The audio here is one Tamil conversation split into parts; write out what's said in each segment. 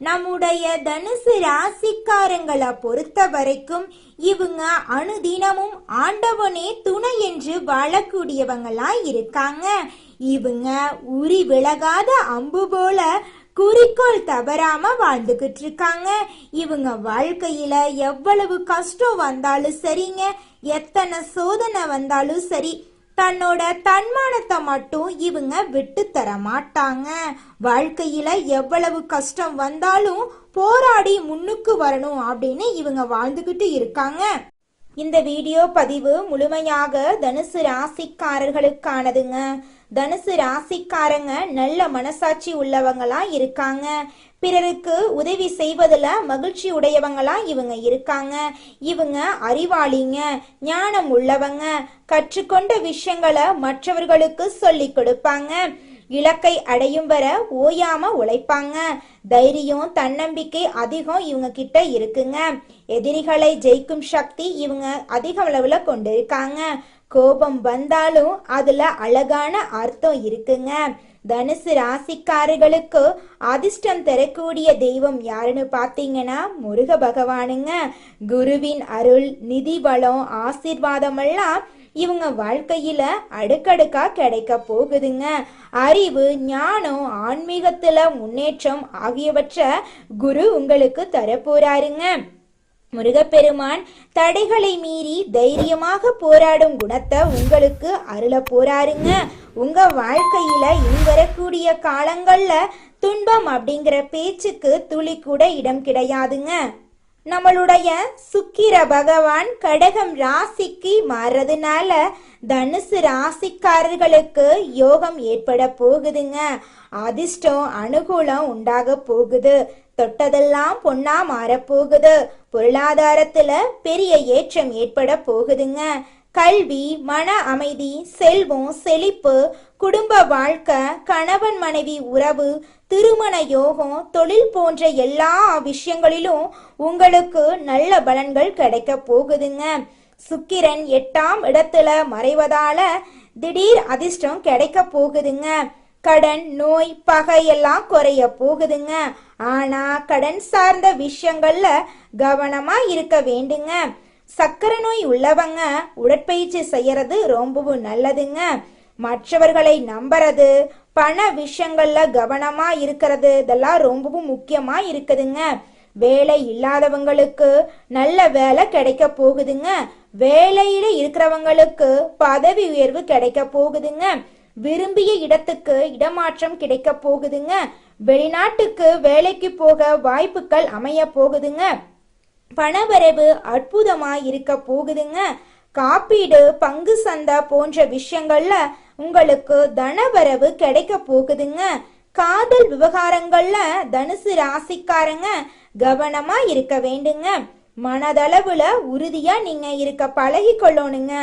நம்முடைய தனுசு ராசிக்காரங்களை பொறுத்த வரைக்கும் இவங்க அனுதினமும் ஆண்டவனே துணை என்று வாழக்கூடியவங்களா இருக்காங்க. இவங்க உரி விலகாத அம்பு போல குறிக்கோள் தவறாம வாழ்ந்துகிட்டு இருக்காங்க. இவங்க வாழ்க்கையில எவ்வளவு கஷ்டம் வந்தாலும் சரிங்க எத்தனை சோதனை வந்தாலும் சரி தன்னோட தன்மானத்தை மட்டும் இவங்க விட்டு தர மாட்டாங்க. வாழ்க்கையில எவ்வளவு கஷ்டம் வந்தாலும் போராடி முன்னுக்கு வரணும் அப்படின்னு இவங்க வாழ்ந்துகிட்டு இருக்காங்க. இந்த வீடியோ பதிவு முழுமையாக தனுசு ராசிக்காரர்களுக்கானதுங்க. தனுசு ராசிக்காரங்க நல்ல மனசாட்சி உள்ளவங்களா இருக்காங்க. பிறருக்கு உதவி செய்வதில் மகிழ்ச்சி உடையவங்களா இவங்க இருக்காங்க. இவங்க அறிவாளிங்க ஞானம் உள்ளவங்க. கற்றுக்கொண்ட விஷயங்களை மற்றவர்களுக்கு சொல்லி கொடுப்பாங்க. இலக்கை அடையும் வர ஓயாம உழைப்பாங்க. தைரியம் தன்னம்பிக்கை அதிகம் இவங்க கிட்ட இருக்குங்க. எதிரிகளை ஜெயிக்கும் சக்தி இவங்க அதிக அளவுல கொண்டிருக்காங்க. கோபம் வந்தாலும் அதுல அழகான அர்த்தம் இருக்குங்க. தனுசு ராசிக்காரர்களுக்கு அதிர்ஷ்டம் தரக்கூடிய தெய்வம் யாருன்னு பார்த்தீங்கன்னா முருக பகவானுங்க. குருவின் அருள் நிதி பலம் ஆசீர்வாதம் எல்லாம் இவங்க வாழ்க்கையில அடுக்கடுக்கா கிடைக்க போகுதுங்க. அறிவு ஞானம் ஆன்மீகத்துல முன்னேற்றம் ஆகியவற்றை குரு உங்களுக்கு தரப்போறாருங்க. முருகப்பெருமான் தடைகளை மீறி தைரியமாக போராடும் குணத்தை உங்களுக்கு அருள போறாருங்க. உங்க வாழ்க்கையில இனி வரக்கூடிய காலங்கள்ல துன்பம் அப்படிங்கிற பேச்சுக்கு துளி கூட இடம் கிடையாதுங்க. நம்மளுடைய சுக்கிர பகவான் கடகம் ராசிக்கு மாறுறதுனால தனுசு ராசிக்காரர்களுக்கு யோகம் ஏற்பட போகுதுங்க. அதிர்ஷ்டம் அனுகூலம் உண்டாக போகுது. தொட்டதெல்லாம் பொன்னா மாறப்போகுது பொருளாதாரத்துல பெரிய ஏற்றம் ஏற்பட போகுதுங்க. கல்வி மன அமைதி செல்வம் செழிப்பு குடும்ப வாழ்க்கை கணவன் மனைவி உறவு திருமண யோகம் தொழில் போன்ற எல்லா விஷயங்களிலும் உங்களுக்கு நல்ல பலன்கள் கிடைக்க போகுதுங்க. சுக்கிரன் எட்டாம் இடத்துல மறைவதால திடீர் அதிர்ஷ்டம் கிடைக்க போகுதுங்க. கடன் நோய் பகை எல்லாம் குறைய போகுதுங்க. ஆனா கடன் சார்ந்த விஷயங்கள்ல கவனமா இருக்க வேண்டுங்க. சக்கரை நோய் உள்ளவங்க உடற்பயிற்சி செய்யறது ரொம்பவும் நல்லதுங்க. மற்றவர்களை நம்புறது பண விஷயங்கள்ல கவனமா இருக்கிறது இதெல்லாம் ரொம்பவும் முக்கியமா இருக்குதுங்க. வேலை இல்லாதவங்களுக்கு நல்ல வேலை கிடைக்க போகுதுங்க. வேலையில இருக்கிறவங்களுக்கு பதவி உயர்வு கிடைக்க போகுதுங்க. விரும்பிய இடத்துக்கு இடமாற்றம் கிடைக்க போகுதுங்க. வெளிநாட்டுக்கு வேலைக்கு போக வாய்ப்புகள் அமைய போகுதுங்க. பணவரவு அற்புதமா இருக்க போகுதுங்க. காப்பீடு பங்கு சந்தை போன்ற விஷயங்கள்ல உங்களுக்கு தனவரவு கிடைக்க போகுதுங்க. காதல் விவகாரங்கள்ல தனுசு ராசிக்காரங்க கவனமா இருக்க வேண்டுங்க. மனதளவுல உறுதியா நீங்க இருக்க பழகி கொள்ளணுங்க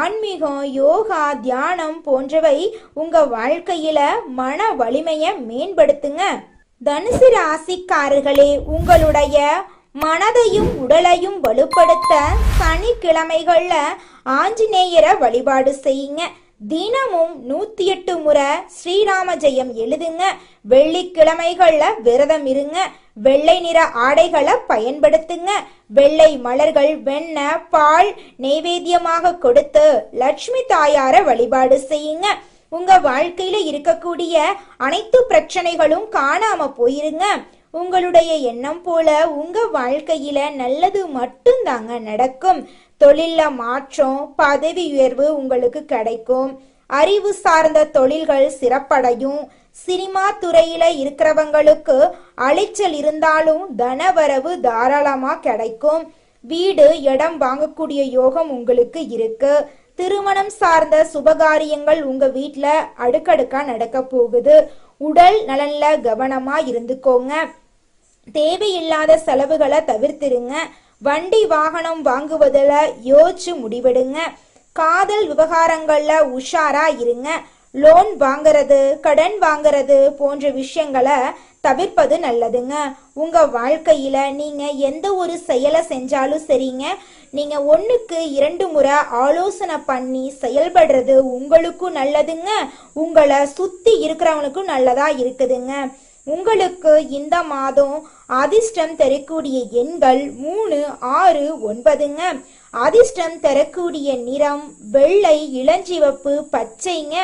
ஆன்மீகம் யோகா தியானம் போன்றவை உங்க வாழ்க்கையில மன வலிமையை மேம்படுத்துங்க. தனுசு ராசிக்காரர்களே உங்களுடைய மனதையும் உடலையும் வலுப்படுத்த சனிக்கிழமைகள்ல ஆஞ்சநேயரை வழிபாடு செய்யுங்க. தினமும் நூத்தி எட்டு முறை ஸ்ரீராம ஜெயம் எழுதுங்க. வெள்ளிக்கிழமைகள்ல விரதம் இருங்க. வெள்ளை நிற ஆடைகளை பயன்படுத்துங்க. வெள்ளை மலர்கள் வெண்ணெய் பால் நெய்வேத்தியமாக கொடுத்து லட்சுமி தாயார வழிபாடு செய்யுங்க. உங்க வாழ்க்கையில இருக்கக்கூடிய அனைத்து பிரச்சனைகளும் காணாம போயிருங்க. உங்களுடைய எண்ணம் போல உங்க வாழ்க்கையில நல்லது மட்டும்தாங்க நடக்கும். தொழில்ல மாற்றம் பதவி உயர்வு உங்களுக்கு கிடைக்கும். அறிவு சார்ந்த தொழில்கள் சிறப்படையும். சினிமா துறையில இருக்கிறவங்களுக்கு அலைச்சல் இருந்தாலும் தனவரவு தாராளமா கிடைக்கும். வீடு இடம் வாங்கக்கூடிய யோகம் உங்களுக்கு இருக்கு. திருமணம் சார்ந்த சுபகாரியங்கள் உங்க வீட்டுல அடுக்கடுக்கா நடக்க போகுது. உடல் நலன்ல கவனமா இருந்துக்கோங்க. தேவையில்லாத செலவுகளை தவிர்த்திருங்க. வண்டி வாகனம் வாங்குவதில் யோசிச்சு முடிவெடுங்க. காதல் விவகாரங்களில் உஷாரா இருங்க. லோன் வாங்குறது கடன் வாங்குறது போன்ற விஷயங்களை தவிர்ப்பது நல்லதுங்க. உங்கள் வாழ்க்கையில் நீங்கள் எந்த ஒரு செயலை செஞ்சாலும் சரிங்க. நீங்கள் ஒன்றுக்கு இரண்டு முறை ஆலோசனை பண்ணி செயல்படுறது உங்களுக்கும் நல்லதுங்க. உங்களை சுற்றி இருக்கிறவனுக்கும் நல்லதாக இருக்குதுங்க. உங்களுக்கு இந்த மாதம் அதிர்ஷ்டம் தரக்கூடிய எண்கள் மூணு ஆறு ஒன்பதுங்க. அதிர்ஷ்டம் தரக்கூடிய நிறம் வெள்ளை இளஞ்சிவப்பு பச்சைங்க.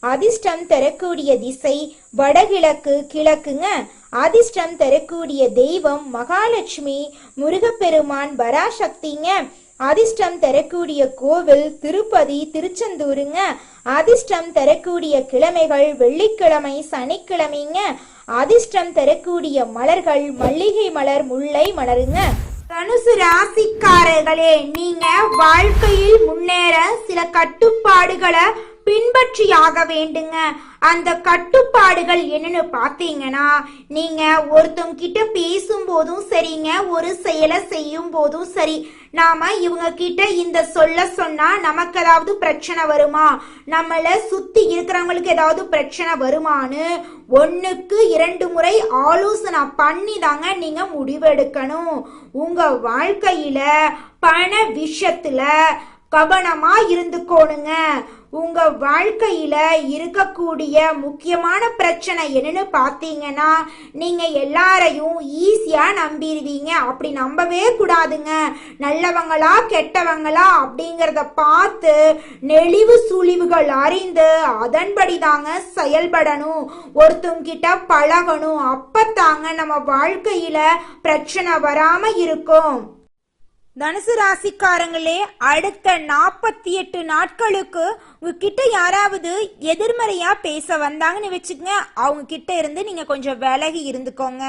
அதிர்ஷ்டம் தரக்கூடிய திசை வடகிழக்கு கிழக்குங்க. அதிர்ஷ்டம் தரக்கூடிய தெய்வம் மகாலட்சுமி முருகப்பெருமான் பராசக்திங்க அதிர்ஷ்டம் தரக்கூடிய கோவில் திருப்பதி திருச்செந்தூருங்க. அதிர்ஷ்டம் தரக்கூடிய கிழமைகள் வெள்ளிக்கிழமை சனிக்கிழமைங்க. அதிர்ஷ்டம் தரக்கூடிய மலர்கள் மல்லிகை மலர் முல்லை மலருங்க. தனுசு ராசிக்காரர்களே நீங்க வாழ்க்கையில் முன்னேற சில கட்டுப்பாடுகளை பின்பற்றியாக வேண்டுங்க. அந்த கட்டுப்பாடுகள் என்னன்னு பார்த்தீங்கன்னா நீங்க ஒருத்தவங்க கிட்ட பேசும்போதும் சரிங்க ஒரு செயலை செய்யும் போதும் சரி. நாம இவங்க கிட்ட இந்த சொல்ல சொன்னா நமக்கு ஏதாவது பிரச்சனை வருமா? நம்மள சுத்தி இருக்கிறவங்களுக்கு ஏதாவது பிரச்சனை வருமான்னு ஒன்னுக்கு இரண்டு முறை ஆலோசனை பண்ணி தாங்க நீங்க முடிவெடுக்கணும். உங்க வாழ்க்கையில பண விஷயத்துல கவனமா இருந்துக்கோணுங்க. உங்க வாழ்க்கையில இருக்கக்கூடிய முக்கியமான பிரச்சனை என்னன்னு பார்த்தீங்கன்னா நீங்க எல்லாரையும் ஈஸியா நம்பிடுவீங்க. அப்படி நம்பவே கூடாதுங்க. நல்லவங்களா கெட்டவங்களா அப்படிங்கிறத பார்த்து நெளிவு சுழிவுகள் அறிந்து அதன்படி தாங்க செயல்படணும். ஒருத்தவங்க கிட்ட பழகணும். அப்பத்தாங்க நம்ம வாழ்க்கையில பிரச்சனை வராம இருக்கும். தனுசு ராசிக்காரங்களே அடுத்த நாற்பத்தி எட்டு நாட்களுக்கு உங்ககிட்ட யாராவது எதிர்மறையா பேச வந்தாங்கன்னு வச்சுக்கோங்க. அவங்க கிட்ட இருந்து நீங்க கொஞ்சம் விலகி இருந்துக்கோங்க.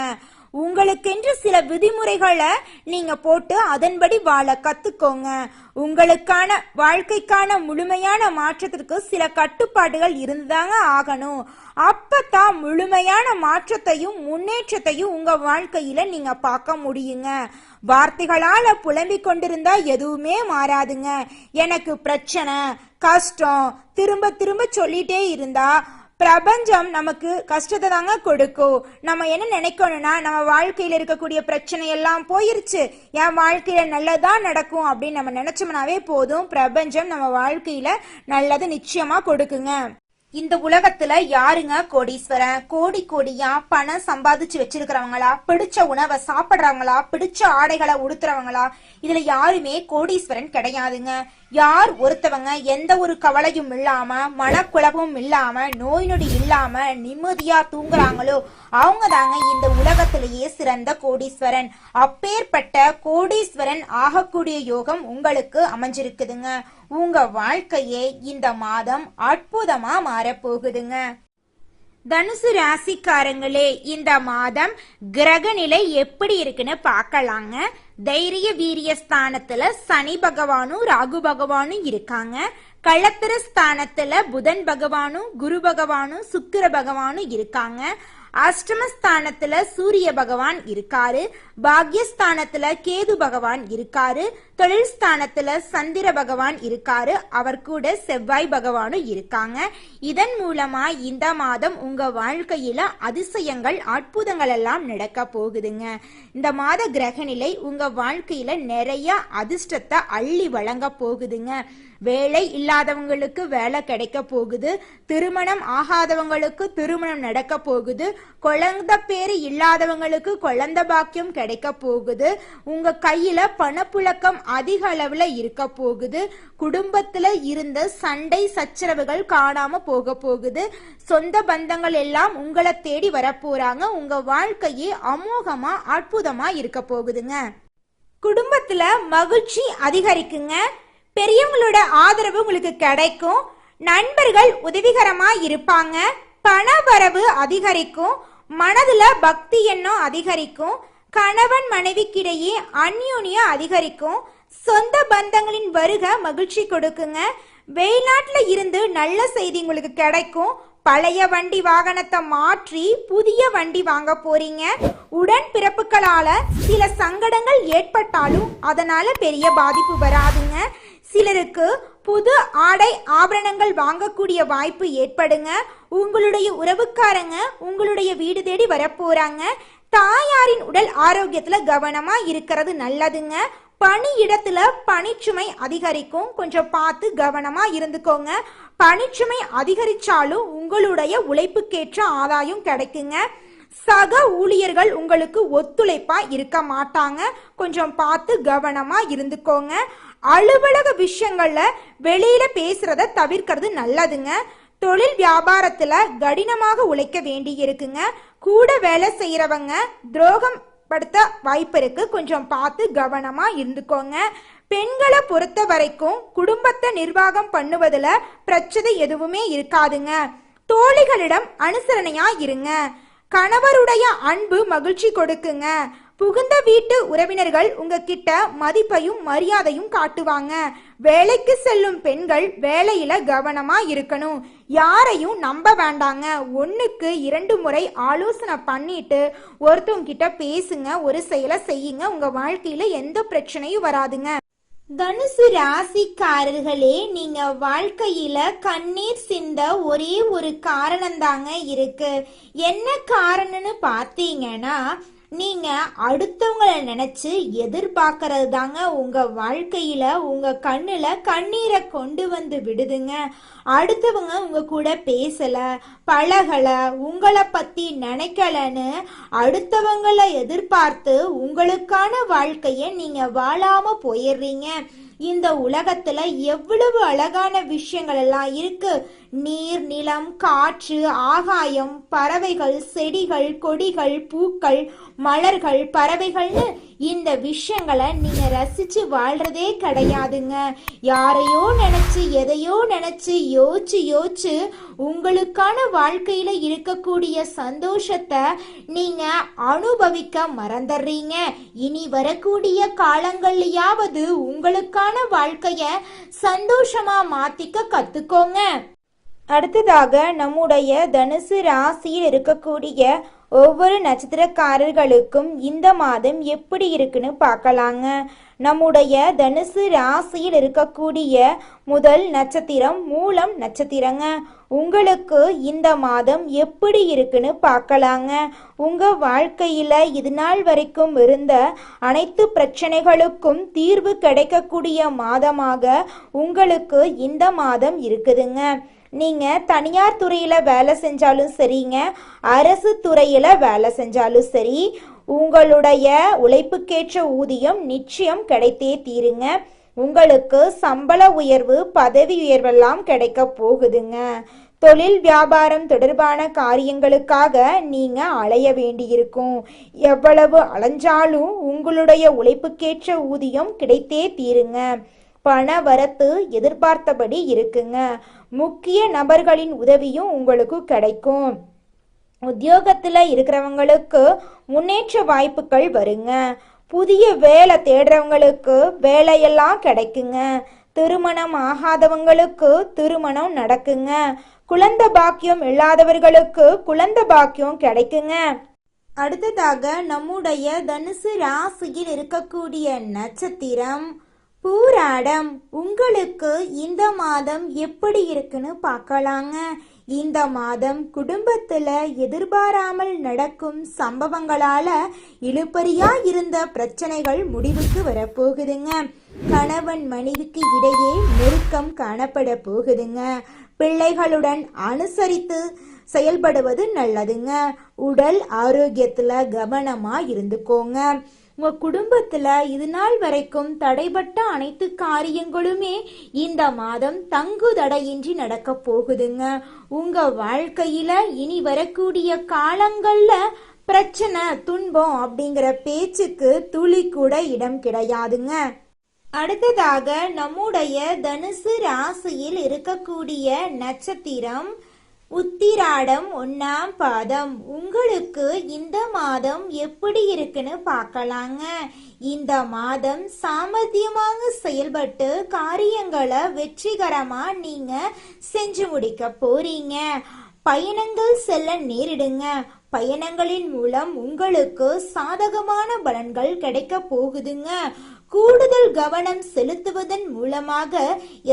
உங்களுக்கென்று சில விதிமுறைகளை நீங்க போட்டு அதன்படி வாழ கத்துக்கோங்க. உங்களுக்கான வாழ்க்கைக்கான முழுமையான மாற்றத்திற்கு சில கட்டுப்பாடுகள் இருந்துதாங்க ஆகணும். அப்பதான் முழுமையான மாற்றத்தையும் முன்னேற்றத்தையும் உங்க வாழ்க்கையில நீங்க பார்க்க முடியுங்க. வார்த்தைகளால புலம்பிக் கொண்டிருந்தா எதுவுமே மாறாதுங்க. எனக்கு பிரச்சனை கஷ்டம் திரும்ப திரும்ப சொல்லிட்டே இருந்தா பிரபஞ்சம் நமக்கு கஷ்டத்தை தாங்க கொடுக்கும். நம்ம என்ன நினைக்கணும்னா நம்ம வாழ்க்கையில இருக்கக்கூடிய பிரச்சனை எல்லாம் போயிருச்சு. என் வாழ்க்கையில நல்லதா நடக்கும் அப்படின்னு நம்ம நினைச்சோம்னாவே போதும். பிரபஞ்சம் நம்ம வாழ்க்கையில நல்லது நிச்சயமா கொடுக்குங்க. இந்த உலகத்துல யாருங்க கோடீஸ்வரன்? கோடி கோடியா பணம் சம்பாதிச்சு வச்சிருக்கிறவங்களா? பிடிச்ச உணவை சாப்பிடுறவங்களா? பிடிச்ச ஆடைகளை உடுத்துறவங்களா? இதுல யாருமே கோடீஸ்வரன் கிடையாதுங்க. யார் ஒருத்தவங்க எந்த ஒரு கவலையும் இல்லாம மனக்குழப்பமும் இல்லாம நோய் நொடி இல்லாம நிம்மதியா தூங்குறாங்களோ அவங்க தாங்க இந்த உலகத்திலேயே சிறந்த கோடீஸ்வரன். அப்பேற்பட்ட கோடீஸ்வரன் ஆகக்கூடிய யோகம் உங்களுக்கு அமைஞ்சிருக்குதுங்க. உங்க வாழ்க்கையே இந்த மாதம் அற்புதமா மாறப்போகுதுங்க. தனுசு ராசிக்காரங்களே இந்த மாதம் கிரகநிலை எப்படி இருக்குன்னு பார்க்கலாங்க. தைரிய வீரிய ஸ்தானத்துல சனி பகவானும் ராகு பகவானும் இருக்காங்க. களத்திர ஸ்தானத்துல புதன் பகவானும் குரு பகவானும் சுக்கிர பகவானும் இருக்காங்க. அஷ்டமஸ்தானத்துல சூரிய பகவான் இருக்காரு. பாக்யஸ்தானத்துல கேது பகவான் இருக்காரு. தொழில் ஸ்தானத்துல சந்திர பகவான் இருக்காரு. அவர் கூட செவ்வாய் பகவானும் இருக்காங்க. இதன் மூலமா இந்த மாதம் உங்க வாழ்க்கையில அதிசயங்கள் அற்புதங்கள் எல்லாம் நடக்க போகுதுங்க. இந்த மாத கிரகநிலை உங்க வாழ்க்கையில நிறைய அதிர்ஷ்டத்தை அள்ளி வழங்க போகுதுங்க. வேலை இல்லாதவங்களுக்கு வேலை கிடைக்க போகுது. திருமணம் ஆகாதவங்களுக்கு திருமணம் நடக்க போகுது. குழந்தை பேரு இல்லாதவங்களுக்கு குழந்தை பாக்கியம் கிடைக்க போகுது. உங்க கையில பணப்புழக்கம் அதிக அளவுல இருக்க போகுது. குடும்பத்துல இருந்த சண்டை சச்சரவுகள் காணாம போக போகுது. சொந்த பந்தங்கள் எல்லாம் உங்களை தேடி வரப்போறாங்க. உங்க வாழ்க்கையே அமோகமா அற்புதமா இருக்க போகுதுங்க. குடும்பத்துல மகிழ்ச்சி அதிகரிக்குங்க. பெரியவங்களோட ஆதரவு உங்களுக்கு கிடைக்கும். நண்பர்கள் உதவிகரமா இருப்பாங்க. பண வரவு அதிகரிக்கும். மனதுல பக்தி எண்ணம் அதிகரிக்கும். கணவன் மனைவிக்கிடையே அந்யோன்யம் அதிகரிக்கும். சொந்த பந்தங்களின் வருகை மகிழ்ச்சி கொடுக்குங்க. வெளிநாட்டில் இருந்து நல்ல செய்தி உங்களுக்கு கிடைக்கும். பழைய வண்டி வாகனத்தை மாற்றி புதிய வண்டி வாங்க போறீங்க. உடன் பிறப்புகளால சில சங்கடங்கள் ஏற்பட்டாலும் அதனால பெரிய பாதிப்பு வராதுங்க. சிலருக்கு புது ஆடை ஆபரணங்கள் வாங்கக்கூடிய வாய்ப்பு ஏற்படுங்க. உங்களுடைய உறவுக்காரங்க உங்களுடைய வீடு தேடி வரப்போறாங்க. தாயாரின் உடல் ஆரோக்கியத்துல கவனமா இருக்கிறது நல்லதுங்க. பணியிடத்துல பணிச்சுமை அதிகரிக்கும். கொஞ்சம் பார்த்து கவனமா இருந்துக்கோங்க. பணிச்சுமை அதிகரிச்சாலும் உங்களுடைய உழைப்புக்கேற்ற ஆதாயம் கிடைக்குங்க. சக ஊழியர்கள் உங்களுக்கு ஒத்துழைப்பா இருக்க மாட்டாங்க. கொஞ்சம் பார்த்து கவனமா இருந்துக்கோங்க. அலுவலக விஷயங்கள்ல வெளியில பேசுறத தவிர்க்கிறது நல்லதுங்க. தொழில் வியாபாரத்துல கடினமாக உழைக்க வேண்டி இருக்குங்க கூட வேலை செய்யறவங்க துரோகம் படுத்த வாய்ப்பு இருக்கு கொஞ்சம் பார்த்து கவனமா இருந்துக்கோங்க. பெண்களை பொறுத்த வரைக்கும் குடும்பத்தை நிர்வாகம் பண்ணுவதில் பிரச்சனை எதுவுமே இருக்காதுங்க. தோழிகளிடம் அனுசரணையா இருங்க. கணவருடைய அன்பு மகிழ்ச்சி கொடுக்குங்க. புகுந்த வீட்டு உறவினர்கள் உங்ககிட்ட மதிப்பையும் மரியாதையும் காட்டுவாங்க. வேலைக்கு செல்லும் பெண்கள் வேலையில கவனமா இருக்கணும். யாரையும் நம்ப வேண்டாங்க. ஒன்றுக்கு இரண்டு முறை ஆலோசனை பண்ணிட்டு ஒருத்தவங்கிட்ட பேசுங்க. ஒரு செயலை செய்யுங்க. உங்க வாழ்க்கையில எந்த பிரச்சனையும் வராதுங்க. தனுசு ராசிக்காரர்களே நீங்க வாழ்க்கையில கண்ணீர் சிந்த ஒரே ஒரு காரணம் தாங்க இருக்கு. என்ன காரணம்னு பார்த்தீங்கன்னா நீங்க அடுத்தவங்களை நினைச்சு எதிர்பார்க்கறது தாங்க உங்க வாழ்க்கையில உங்க கண்ணுல கண்ணீரை கொண்டு வந்து விடுதுங்க. அடுத்தவங்க உங்க கூட பேசல பழகல உங்களை பத்தி நினைக்கலன்னு அடுத்தவங்களை எதிர்பார்த்து உங்களுக்கான வாழ்க்கைய நீங்க வாழாம போயிடுறீங்க. இந்த உலகத்துல எவ்வளவு அழகான விஷயங்கள் எல்லாம் இருக்கு. நீர் நிலம் காற்று ஆகாயம் பறவைகள் செடிகள் கொடிகள் பூக்கள் மலர்கள் பறவைகள்னு இந்த விஷயங்களை நீங்க ரசிச்சு வாழ்றதே கிடையாதுங்க. யாரையோ நினைச்சு எதையோ நினைச்சு யோசிச்சு யோசிச்சு உங்களுக்கான வாழ்க்கையில இருக்கக்கூடிய சந்தோஷத்தை நீங்க அனுபவிக்க மறந்துடுறீங்க. இனி வரக்கூடிய காலங்கள்லயாவது உங்களுக்கான வாழ்க்கைய சந்தோஷமா மாத்திக்க கத்துக்கோங்க. அடுத்ததாக நம்முடைய தனுசு ராசியில் இருக்கக்கூடிய ஒவ்வொரு நட்சத்திரக்காரர்களுக்கும் இந்த மாதம் எப்படி இருக்குன்னு பார்க்கலாங்க. நம்முடைய தனுசு ராசியில் இருக்கக்கூடிய முதல் நட்சத்திரம் மூலம் நட்சத்திரங்க. உங்களுக்கு இந்த மாதம் எப்படி இருக்குன்னு பார்க்கலாங்க. உங்க வாழ்க்கையில இது நாள் வரைக்கும் இருந்த அனைத்து பிரச்சனைகளுக்கும் தீர்வு கிடைக்கக்கூடிய மாதமாக உங்களுக்கு இந்த மாதம் இருக்குதுங்க. நீங்கள் தனியார் துறையில் வேலை செஞ்சாலும் சரிங்க அரசு துறையில் வேலை செஞ்சாலும் சரி உங்களுடைய உழைப்புக்கேற்ற ஊதியம் நிச்சயம் கிடைத்தே தீருங்க. உங்களுக்கு சம்பள உயர்வு பதவி உயர்வெல்லாம் கிடைக்க போகுதுங்க. தொழில் வியாபாரம் தொடர்பான காரியங்களுக்காக நீங்க அலைய வேண்டியிருக்கும். எவ்வளவு அலைஞ்சாலும் உங்களுடைய உழைப்புக்கேற்ற ஊதியம் கிடைத்தே தீருங்க. பண வரத்து எதிர்பார்த்தபடி இருக்குங்க. முக்கிய நபர்களின் உதவியும் உங்களுக்கு கிடைக்கும். உத்தியோகத்தில் இருக்கிறவங்களுக்கு முன்னேற்ற வாய்ப்புகள் வருங்க. புதிய வேலை தேடுறவங்களுக்கு வேலையெல்லாம் கிடைக்குங்க. திருமணம் ஆகாதவங்களுக்கு திருமணம் நடக்குங்க. குழந்தை பாக்கியம் இல்லாதவர்களுக்கு குழந்தை பாக்கியம் கிடைக்குங்க. அடுத்ததாக நம்முடைய தனுசு ராசியில் இருக்கக்கூடிய நட்சத்திரம். பூராடம் உங்களுக்கு இந்த மாதம் எப்படி இருக்குன்னு பார்க்கலாங்க. இந்த மாதம் குடும்பத்துல எதிர்பாராமல் நடக்கும் சம்பவங்களால இழுபறியா இருந்த பிரச்சனைகள் முடிவுக்கு வரப்போகுதுங்க. கணவன் மனைவிக்கு இடையே நெருக்கம் காணப்பட போகுதுங்க. பிள்ளைகளுடன் அனுசரித்து செயல்படுவது நல்லதுங்க. உடல் ஆரோக்கியத்துல கவனமா இருந்துக்கோங்க. உங்க குடும்பத்துல இது நாள் வரைக்கும் தடைபட்ட அனைத்து காரியங்களுமே இந்த மாதம் தங்கு தடையின்றி நடக்க போகுதுங்க. உங்க வாழ்க்கையில இனி வரக்கூடிய காலங்கள்ல பிரச்சனை துன்பம் அப்படிங்கிற பேச்சுக்கு துளி கூட இடம் கிடையாதுங்க. அடுத்ததாக நம்முடைய தனுசு ராசியில் இருக்கக்கூடிய நட்சத்திரம் உத்திராடம் ஒன்னாம் பாதம். உங்களுக்கு இந்த மாதம் எப்படி இருக்குன்னு பார்க்கலாங்க. இந்த மாதம் சாமர்த்தியமாக செயல்பட்டு காரியங்களை வெற்றிகரமா நீங்க செஞ்சு முடிக்க போறீங்க. பயணங்கள் செல்ல நேரிடுங்க. பயணங்களின் மூலம் உங்களுக்கு சாதகமான பலன்கள் கிடைக்க போகுதுங்க. கூடுதல் கவனம் செலுத்துவதன் மூலமாக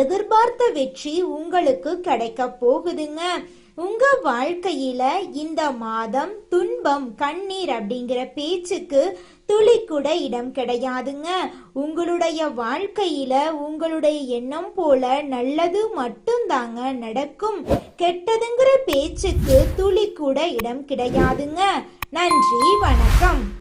எதிர்பார்த்த வெற்றி உங்களுக்கு கிடைக்க போகுதுங்க. உங்க வாழ்க்கையில இந்த மாதம் துன்பம் கண்ணீர் அப்படிங்கிற பேச்சுக்கு துளி கூட இடம் கிடையாதுங்க. உங்களுடைய வாழ்க்கையில உங்களுடைய எண்ணம் போல நல்லது மட்டும்தாங்க நடக்கும். கெட்டதுங்கிற பேச்சுக்கு துளி கூட இடம் கிடையாதுங்க. நன்றி வணக்கம்.